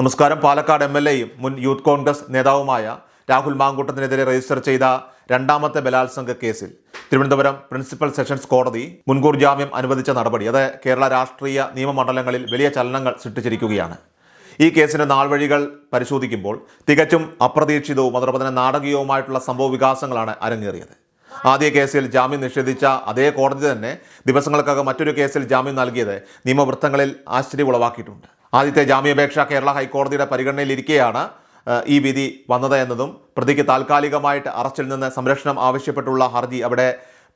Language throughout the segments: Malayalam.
നമസ്കാരം. പാലക്കാട് എം എൽ എയും മുൻ യൂത്ത് കോൺഗ്രസ് നേതാവുമായ രാഹുൽ മാങ്കൂട്ടത്തിനെതിരെ രജിസ്റ്റർ ചെയ്ത രണ്ടാമത്തെ ബലാത്സംഗ കേസിൽ തിരുവനന്തപുരം പ്രിൻസിപ്പൽ സെഷൻസ് കോടതി മുൻകൂർ ജാമ്യം അനുവദിച്ച നടപടി അത് കേരള രാഷ്ട്രീയ നിയമമണ്ഡലങ്ങളിൽ വലിയ ചലനങ്ങൾ സൃഷ്ടിച്ചിരിക്കുകയാണ്. ഈ കേസിന്റെ നാൾവഴികൾ പരിശോധിക്കുമ്പോൾ തികച്ചും അപ്രതീക്ഷിതവും അതോടൊപ്പം തന്നെ നാടകീയവുമായിട്ടുള്ള സംഭവ വികാസങ്ങളാണ് അരങ്ങേറിയത്. ആദ്യ കേസിൽ ജാമ്യം നിഷേധിച്ച അതേ കോടതി തന്നെ ദിവസങ്ങൾക്കകം മറ്റൊരു കേസിൽ ജാമ്യം നൽകിയത് നിയമവൃത്തങ്ങളിൽ ആശ്ചര്യം ഉളവാക്കിയിട്ടുണ്ട് ആദ്യത്തെ ജാമ്യാപേക്ഷ കേരള ഹൈക്കോടതിയുടെ പരിഗണനയിലിരിക്കെയാണ് ഈ വിധി വന്നത് എന്നതും പ്രതിക്ക് താൽക്കാലികമായിട്ട് അറസ്റ്റിൽ നിന്ന് സംരക്ഷണം ആവശ്യപ്പെട്ടുള്ള ഹർജി അവിടെ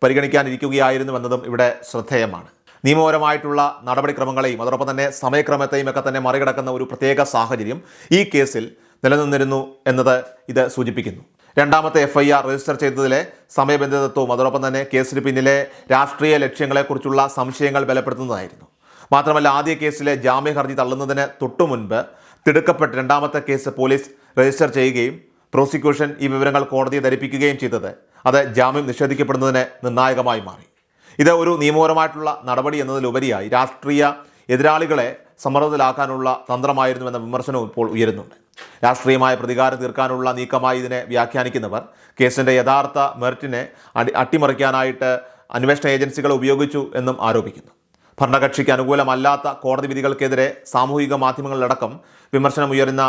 പരിഗണിക്കാനിരിക്കുകയായിരുന്നു എന്നതും ഇവിടെ ശ്രദ്ധേയമാണ്. നിയമപരമായിട്ടുള്ള നടപടിക്രമങ്ങളെയും അതോടൊപ്പം തന്നെ സമയക്രമത്തെയും ഒക്കെ തന്നെ മറികടക്കുന്ന ഒരു പ്രത്യേക സാഹചര്യം ഈ കേസിൽ നിലനിന്നിരുന്നു എന്നത് ഇത് സൂചിപ്പിക്കുന്നു. രണ്ടാമത്തെ എഫ് ഐ ആർ രജിസ്റ്റർ ചെയ്തതിലെ സമയബന്ധിതത്വവും അതോടൊപ്പം തന്നെ കേസിന് പിന്നിലെ രാഷ്ട്രീയ ലക്ഷ്യങ്ങളെക്കുറിച്ചുള്ള സംശയങ്ങൾ ബലപ്പെടുത്തുന്നതായിരുന്നു. മാത്രമല്ല ആദ്യ കേസിലെ ജാമ്യ ഹർജി തള്ളുന്നതിന് തൊട്ടു മുൻപ് തിടുക്കപ്പെട്ട് രണ്ടാമത്തെ കേസ് പോലീസ് രജിസ്റ്റർ ചെയ്യുകയും പ്രോസിക്യൂഷൻ ഈ വിവരങ്ങൾ കോടതിയെ ധരിപ്പിക്കുകയും ചെയ്തത് അത് ജാമ്യം നിഷേധിക്കപ്പെടുന്നതിന് നിർണായകമായി മാറി. ഇത് ഒരു നിയമപരമായിട്ടുള്ള നടപടി എന്നതിലുപരിയായി രാഷ്ട്രീയ എതിരാളികളെ സമ്മർദ്ദത്തിലാക്കാനുള്ള തന്ത്രമായിരുന്നു എന്ന വിമർശനവും ഇപ്പോൾ ഉയരുന്നുണ്ട്. രാഷ്ട്രീയമായ പ്രതികാരം തീർക്കാനുള്ള നീക്കമായി ഇതിനെ വ്യാഖ്യാനിക്കുന്നവർ കേസിന്റെ യഥാർത്ഥ മെറിറ്റിനെ അടി അട്ടിമറിക്കാനായിട്ട് അന്വേഷണ ഏജൻസികളെ ഉപയോഗിച്ചു എന്നും ആരോപിക്കുന്നു. ഭരണകക്ഷിക്ക് അനുകൂലമല്ലാത്ത കോടതി വിധികൾക്കെതിരെ സാമൂഹിക മാധ്യമങ്ങളിലടക്കം വിമർശനം ഉയരുന്ന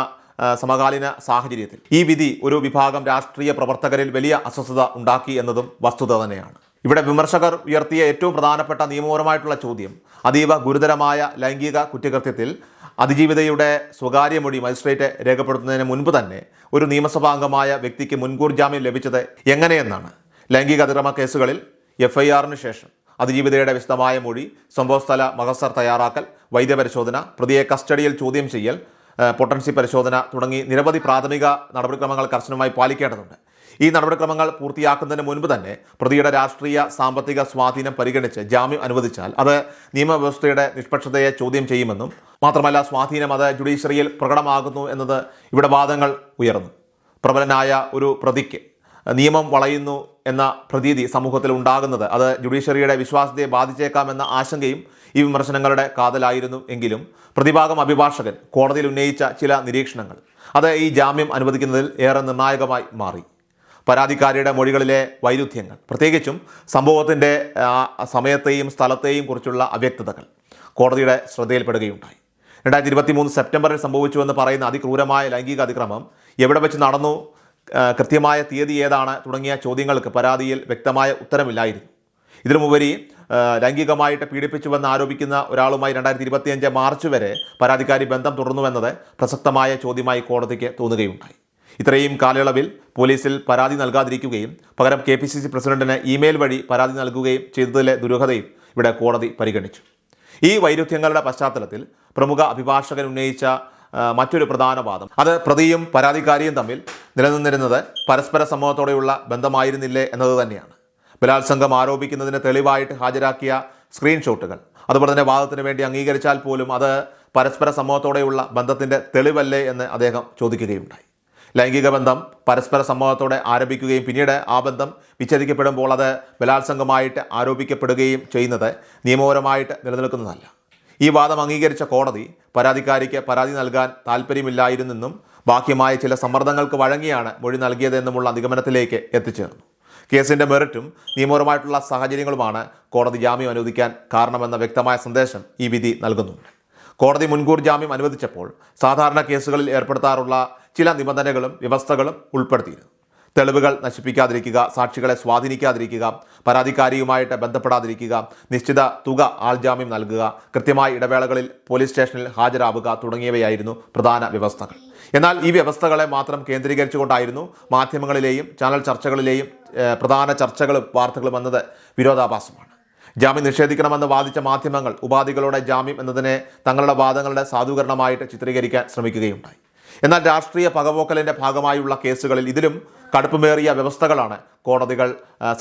സമകാലീന സാഹചര്യത്തിൽ. ഈ വിധി ഒരു വിഭാഗം രാഷ്ട്രീയ പ്രവർത്തകരിൽ വലിയ അസ്വസ്ഥത ഉണ്ടാക്കി എന്നതും വസ്തുത തന്നെയാണ്. ഇവിടെ വിമർശകർ ഉയർത്തിയ ഏറ്റവും പ്രധാനപ്പെട്ട നിയമപരമായിട്ടുള്ള ചോദ്യം അതീവ ഗുരുതരമായ ലൈംഗിക കുറ്റകൃത്യത്തിൽ അതിജീവിതയുടെ സ്വകാര്യ മൊഴി മജിസ്ട്രേറ്റ് രേഖപ്പെടുത്തുന്നതിന് മുൻപ് തന്നെ ഒരു നിയമസഭാംഗമായ വ്യക്തിക്ക് മുൻകൂർ ജാമ്യം ലഭിച്ചത് എങ്ങനെയെന്നാണ്. ലൈംഗിക അതിക്രമ കേസുകളിൽ എഫ് ഐ ആറിന് ശേഷം. അതിജീവിതയുടെ വിശദമായ മൊഴി സംഭവസ്ഥല മഹസർ തയ്യാറാക്കൽ വൈദ്യപരിശോധന പ്രതിയെ കസ്റ്റഡിയിൽ ചോദ്യം ചെയ്യൽ പൊട്ടൻസി പരിശോധന തുടങ്ങി നിരവധി പ്രാഥമിക നടപടിക്രമങ്ങൾ കർശനമായി പാലിക്കേണ്ടതുണ്ട്. ഈ നടപടിക്രമങ്ങൾ പൂർത്തിയാക്കുന്നതിന് മുൻപ് തന്നെ പ്രതിയുടെ രാഷ്ട്രീയ സാമ്പത്തിക സ്വാധീനം പരിഗണിച്ച് ജാമ്യം അനുവദിച്ചാൽ അത് നിയമവ്യവസ്ഥയുടെ നിഷ്പക്ഷതയെ ചോദ്യം ചെയ്യുമെന്നും മാത്രമല്ല സ്വാധീനം അത് ജുഡീഷ്യറിയിൽ പ്രകടമാകുന്നു എന്നത് ഇവിടെ വാദങ്ങൾ ഉയർന്നു. പ്രബലനായ ഒരു പ്രതിക്ക് നിയമം വളയുന്നു എന്ന പ്രതീതി സമൂഹത്തിൽ ഉണ്ടാകുന്നത്. അത് ജുഡീഷ്യറിയുടെ വിശ്വാസ്യതയെ ബാധിച്ചേക്കാമെന്ന ആശങ്കയും ഈ വിമർശനങ്ങളുടെ കാതലായിരുന്നു എങ്കിലും പ്രതിഭാഗം അഭിഭാഷകൻ കോടതിയിൽ ഉന്നയിച്ച ചില നിരീക്ഷണങ്ങൾ. അത് ഈ ജാമ്യം അനുവദിക്കുന്നതിൽ ഏറെ നിർണായകമായി മാറി. പരാതിക്കാരിയുടെ മൊഴികളിലെ വൈരുദ്ധ്യങ്ങൾ പ്രത്യേകിച്ചും സംഭവത്തിന്റെ സമയത്തെയും സ്ഥലത്തെയും കുറിച്ചുള്ള അവ്യക്തതകൾ കോടതിയുടെ ശ്രദ്ധയിൽപ്പെടുകയുണ്ടായി. രണ്ടായിരത്തി ഇരുപത്തി മൂന്ന് സെപ്റ്റംബറിൽ സംഭവിച്ചുവെന്ന് പറയുന്ന അതിക്രൂരമായ ലൈംഗിക അതിക്രമം എവിടെ വെച്ച് നടന്നു കൃത്യമായ തീയതി ഏതാണ് തുടങ്ങിയ ചോദ്യങ്ങൾക്ക് പരാതിയിൽ വ്യക്തമായ ഉത്തരമില്ലായിരുന്നു. ഇതിനുമുപരി ലൈംഗികമായിട്ട് പീഡിപ്പിച്ചുവെന്ന് ആരോപിക്കുന്ന ഒരാളുമായി രണ്ടായിരത്തി ഇരുപത്തിയഞ്ച് മാർച്ച് വരെ പരാതിക്കാരി ബന്ധം തുടർന്നുവെന്നത് പ്രസക്തമായ ചോദ്യമായി കോടതിക്ക് തോന്നുകയുണ്ടായി. ഇത്രയും കാലയളവിൽ പോലീസിൽ പരാതി നൽകാതിരിക്കുകയും പകരം കെ പി സി സി പ്രസിഡന്റിന് ഇമെയിൽ വഴി പരാതി നൽകുകയും ചെയ്തതിലെ ദുരൂഹതയും ഇവിടെ കോടതി പരിഗണിച്ചു. ഈ വൈരുദ്ധ്യങ്ങളുടെ പശ്ചാത്തലത്തിൽ പ്രമുഖ അഭിഭാഷകൻ ഉന്നയിച്ച മറ്റൊരു പ്രധാന വാദം. അത് പ്രതിയും പരാതിക്കാരിയും തമ്മിൽ നിലനിന്നിരുന്നത് പരസ്പര സമൂഹത്തോടെയുള്ള ബന്ധമായിരുന്നില്ലേ എന്നത് തന്നെയാണ്. ബലാത്സംഗം ആരോപിക്കുന്നതിന് തെളിവായിട്ട് ഹാജരാക്കിയ സ്ക്രീൻഷോട്ടുകൾ. അതുപോലെ തന്നെ വാദത്തിന് വേണ്ടി അംഗീകരിച്ചാൽ പോലും അത് പരസ്പര സമൂഹത്തോടെയുള്ള ബന്ധത്തിന്റെ തെളിവല്ലേ എന്ന് അദ്ദേഹം ചോദിക്കുകയുണ്ടായി. ലൈംഗിക ബന്ധം പരസ്പര സമ്മതത്തോടെ ആരംഭിക്കുകയും പിന്നീട് ആ ബന്ധം വിച്ഛേദിക്കപ്പെടുമ്പോൾ അത് ബലാത്സംഗമായിട്ട് ആരോപിക്കപ്പെടുകയും ചെയ്യുന്നത് നിയമപരമായിട്ട് നിലനിൽക്കുന്നതല്ല. ഈ വാദം അംഗീകരിച്ച കോടതി പരാതിക്കാരിക്ക് പരാതി നൽകാൻ താല്പര്യമില്ലായിരുന്നെന്നും ബാഹ്യമായ ചില സമ്മർദ്ദങ്ങൾക്ക് വഴങ്ങിയാണ് മൊഴി നൽകിയതെന്നുമുള്ള നിഗമനത്തിലേക്ക് എത്തിച്ചേർന്നു. കേസിന്റെ മെറിറ്റും നിയമപരമായിട്ടുള്ള സാഹചര്യങ്ങളുമാണ് കോടതി ജാമ്യം അനുവദിക്കാൻ കാരണമെന്ന വ്യക്തമായ സന്ദേശം ഈ വിധി നൽകുന്നുണ്ട്. കോടതി മുൻകൂർ ജാമ്യം അനുവദിച്ചപ്പോൾ സാധാരണ കേസുകളിൽ ഏർപ്പെടുത്താറുള്ള ചില നിബന്ധനകളും വ്യവസ്ഥകളും ഉൾപ്പെടുത്തിയിരുന്നു. തെളിവുകൾ നശിപ്പിക്കാതിരിക്കുക സാക്ഷികളെ സ്വാധീനിക്കാതിരിക്കുക പരാതിക്കാരിയുമായിട്ട് ബന്ധപ്പെടാതിരിക്കുക നിശ്ചിത തുക ആൾജാമ്യം നൽകുക കൃത്യമായ ഇടവേളകളിൽ പോലീസ് സ്റ്റേഷനിൽ ഹാജരാവുക തുടങ്ങിയവയായിരുന്നു പ്രധാന വ്യവസ്ഥകൾ. എന്നാൽ ഈ വ്യവസ്ഥകളെ മാത്രം കേന്ദ്രീകരിച്ചുകൊണ്ടായിരുന്നു മാധ്യമങ്ങളിലെയും ചാനൽ ചർച്ചകളിലെയും പ്രധാന ചർച്ചകളും വാർത്തകളും വന്നത് വിരോധാഭാസമാണ്. ജാമ്യം നിഷേധിക്കണമെന്ന് വാദിച്ച മാധ്യമങ്ങൾ ഉപാധികളുടെ ജാമ്യം എന്നതിനെ തങ്ങളുടെ വാദങ്ങളുടെ സാധൂകരണമായിട്ട് ചിത്രീകരിക്കാൻ ശ്രമിക്കുകയുണ്ടായി. എന്നാൽ രാഷ്ട്രീയ പകപോക്കലിന്റെ ഭാഗമായുള്ള കേസുകളിൽ ഇതിലും കടുപ്പമേറിയ വ്യവസ്ഥകളാണ് കോടതികൾ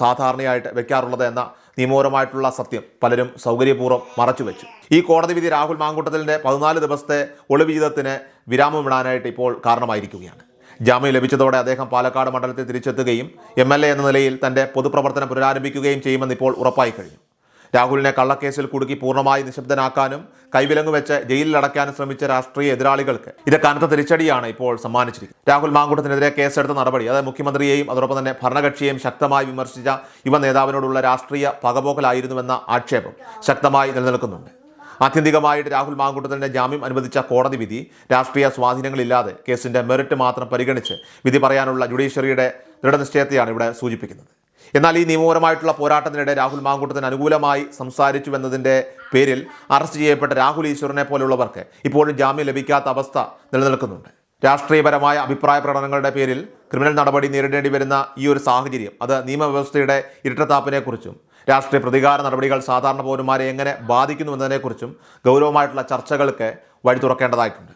സാധാരണയായിട്ട് വെക്കാറുള്ളത് എന്ന നിയമപരമായിട്ടുള്ള സത്യം പലരും സൗകര്യപൂർവം മറച്ചുവെച്ചു. ഈ കോടതി വിധി രാഹുൽ മാങ്കുട്ടത്തിലിന്റെ പതിനാല് ദിവസത്തെ ഒളിവിഹിതത്തിന് വിരാമമിടാനായിട്ട് ഇപ്പോൾ കാരണമായിരിക്കുകയാണ്. ജാമ്യം ലഭിച്ചതോടെ അദ്ദേഹം പാലക്കാട് മണ്ഡലത്തിൽ തിരിച്ചെത്തുകയും എ എന്ന നിലയിൽ തന്റെ പൊതുപ്രവർത്തനം പുനരാരംഭിക്കുകയും ചെയ്യുമെന്ന് ഇപ്പോൾ ഉറപ്പായി കഴിഞ്ഞു. രാഹുലിനെ കള്ളക്കേസിൽ കുടുക്കി പൂർണമായി നിശബ്ദനാക്കാനും കൈവിലങ്ങ് വെച്ച് ജയിലിൽ അടയ്ക്കാനും ശ്രമിച്ച രാഷ്ട്രീയ എതിരാളികൾക്ക് ഇത് കനത്ത തിരിച്ചടിയാണ് ഇപ്പോൾ സമ്മാനിച്ചിരിക്കുന്നത്. രാഹുൽ മാങ്കൂട്ടത്തിനെതിരെ കേസെടുത്ത നടപടി അതായത് മുഖ്യമന്ത്രിയെയും അതോടൊപ്പം തന്നെ ഭരണകക്ഷിയെയും ശക്തമായി വിമർശിച്ച യുവ നേതാവിനോടുള്ള രാഷ്ട്രീയ പകപോക്കലായിരുന്നുവെന്ന ആക്ഷേപം ശക്തമായി നിലനിൽക്കുന്നുണ്ട്. ആത്യന്തികമായിട്ട് രാഹുൽ മാങ്കൂട്ടത്തിന്റെ ജാമ്യം അനുവദിച്ച കോടതി വിധി രാഷ്ട്രീയ സ്വാധീനങ്ങളില്ലാതെ കേസിന്റെ മെറിറ്റ് മാത്രം പരിഗണിച്ച് വിധി പറയാനുള്ള ജുഡീഷ്യറിയുടെ ദൃഢനിശ്ചയത്തെയാണ് ഇവിടെ സൂചിപ്പിക്കുന്നത്. എന്നാൽ ഈ നിയമപരമായിട്ടുള്ള പോരാട്ടത്തിനിടെ രാഹുൽ മാങ്കൂട്ടത്തിന് അനുകൂലമായി സംസാരിച്ചു എന്നതിന്റെ പേരിൽ അറസ്റ്റ് ചെയ്യപ്പെട്ട രാഹുൽ ഈശ്വറിനെ പോലുള്ളവർക്ക് ഇപ്പോഴും ജാമ്യം ലഭിക്കാത്ത അവസ്ഥ നിലനിൽക്കുന്നുണ്ട്. രാഷ്ട്രീയപരമായ അഭിപ്രായ പ്രകടനങ്ങളുടെ പേരിൽ ക്രിമിനൽ നടപടി നേരിടേണ്ടി വരുന്ന ഈ ഒരു സാഹചര്യം അത് നിയമവ്യവസ്ഥയുടെ ഇരട്ടത്താപ്പിനെക്കുറിച്ചും രാഷ്ട്രീയ പ്രതികാര നടപടികൾ സാധാരണ പൗരന്മാരെ എങ്ങനെ ബാധിക്കുന്നു എന്നതിനെക്കുറിച്ചും ഗൗരവമായിട്ടുള്ള ചർച്ചകൾക്ക് വഴി തുറക്കേണ്ടതായിട്ടുണ്ട്.